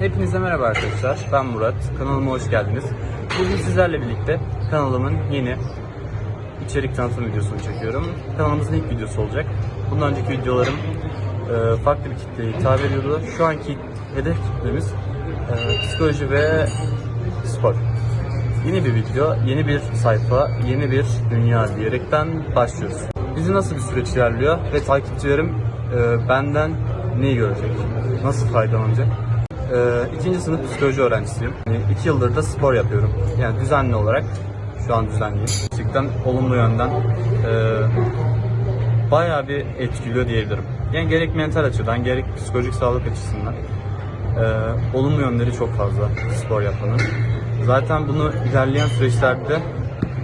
Hepinize merhaba arkadaşlar. Ben Murat. Kanalıma hoş geldiniz. Bugün sizlerle birlikte kanalımın yeni içerik tanıtım videosunu çekiyorum. Kanalımızın ilk videosu olacak. Bundan önceki videolarım e, farklı bir kitleye hitap ediyordu. Şu anki hedef kitlemiz e, psikoloji ve spor. Yeni bir video, yeni bir sayfa, yeni bir dünya diyerekten başlıyoruz. Bizi nasıl bir süreç ilerliyor ve takipçilerim e, benden neyi görecek, nasıl faydalanacak? E, ikinci sınıf psikoloji öğrencisiyim. Yani iki yıldır da spor yapıyorum. Yani düzenli olarak, şu an düzenliyim. Gerçekten olumlu yönden e, bayağı bir etkiliyor diyebilirim. Yani gerek mental açıdan, gerek psikolojik sağlık açısından e, olumlu yönleri çok fazla spor yapmanın. Zaten bunu ilerleyen süreçlerde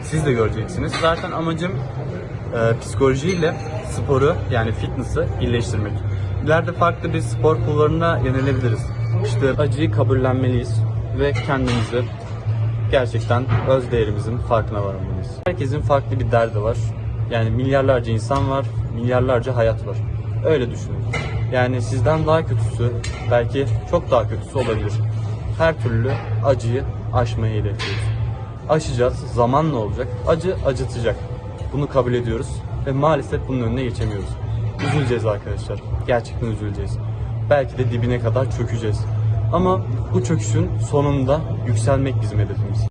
siz de göreceksiniz. Zaten amacım e, psikolojiyle sporu yani fitness'ı birleştirmek. İleride farklı bir spor kullarına yönelebiliriz. İşte acıyı kabullenmeliyiz ve kendimizi gerçekten öz değerimizin farkına varmalıyız. Herkesin farklı bir derdi var. Yani milyarlarca insan var, milyarlarca hayat var. Öyle düşünün. Yani sizden daha kötüsü, belki çok daha kötüsü olabilir. Her türlü acıyı aşmayı hedefliyoruz. Aşacağız, zamanla olacak. Acı acıtacak. Bunu kabul ediyoruz ve maalesef bunun önüne geçemiyoruz. Üzüleceğiz arkadaşlar. Gerçekten üzüleceğiz. Belki de dibine kadar çökeceğiz. Ama bu çöküşün sonunda yükselmek bizim hedefimiz.